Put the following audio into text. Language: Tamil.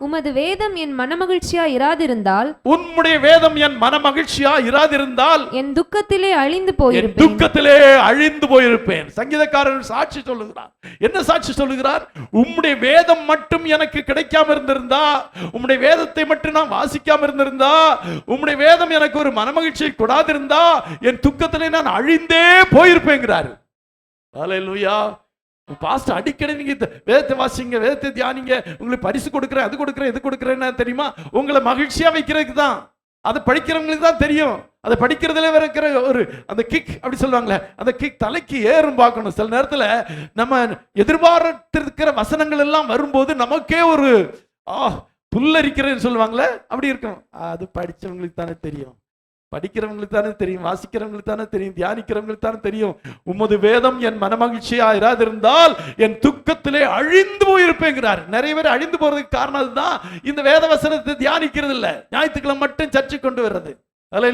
உமது வேதம் என் மனமகிழ்ச்சியா இராதிருந்தால் உன்னுடைய வேதம் என் மன மகிழ்ச்சியா இராதிருந்தால் என் துக்கத்திலே அழிந்து போயிருப்பேன். துக்கத்திலே அழிந்து போயிருப்பேன். சங்கீதக்காரர் சாட்சி சொல்லுகிறார். என்ன சாட்சி சொல்லுகிறார்? உம்முடைய வேதம் மட்டும் எனக்கு கிடைக்காம இருந்திருந்தா உம்முடைய வேதத்தை மட்டும் நான் வாசிக்காம இருந்திருந்தா உம்முடைய வேதம் எனக்கு ஒரு மனமகிழ்ச்சியை கொடாதிருந்தா என் துக்கத்திலே நான் அழிந்தே போயிருப்பேங்கிறாரு. ஹalleluya. பாஸ்ட் அடிக்கடி நீங்க இந்த வேதத்தை வாசிங்க வேதத்தை தியானிங்க. உங்களுக்கு பரிசு கொடுக்குறேன் அது கொடுக்குறேன் இது கொடுக்குறேன்னு தெரியுமா? உங்களை மகிழ்ச்சியா வைக்கிறதுக்கு தான் அதை படிக்கிறவங்களுக்கு தான் தெரியும். அதை படிக்கிறதுல இருக்கிற ஒரு அந்த கிக் அப்படி சொல்லுவாங்களே அந்த கிக் தலைக்கு ஏறும் பார்க்கணும். சில நேரத்துல நம்ம எதிர்பார்த்திருக்கிற வசனங்கள் எல்லாம் வரும்போது நமக்கே ஒரு ஆ புல்லரிக்கிறேன்னு சொல்லுவாங்களே அப்படி இருக்கும். அது படிச்சவங்களுக்கு தானே தெரியும். படிக்கிறவங்களுக்கு தானே தெரியும் வாசிக்கிறவங்களுக்கு தானே தெரியும் தியானிக்கிறவங்களுக்கு தானே தெரியும். உமது வேதம் என் மனமகிழ்ச்சியா இராதிருந்தால் என் துக்கத்திலே அழிந்து போயிருப்பேங்கிறார். நிறைய பேர் அழிந்து போறதுக்கு காரணம் அதுதான். இந்த வேத வசனத்தை தியானிக்கிறது இல்லை ஞாயிற்றுக்கிழமை மட்டும் சர்ச்சை கொண்டு வர்றது. அல்ல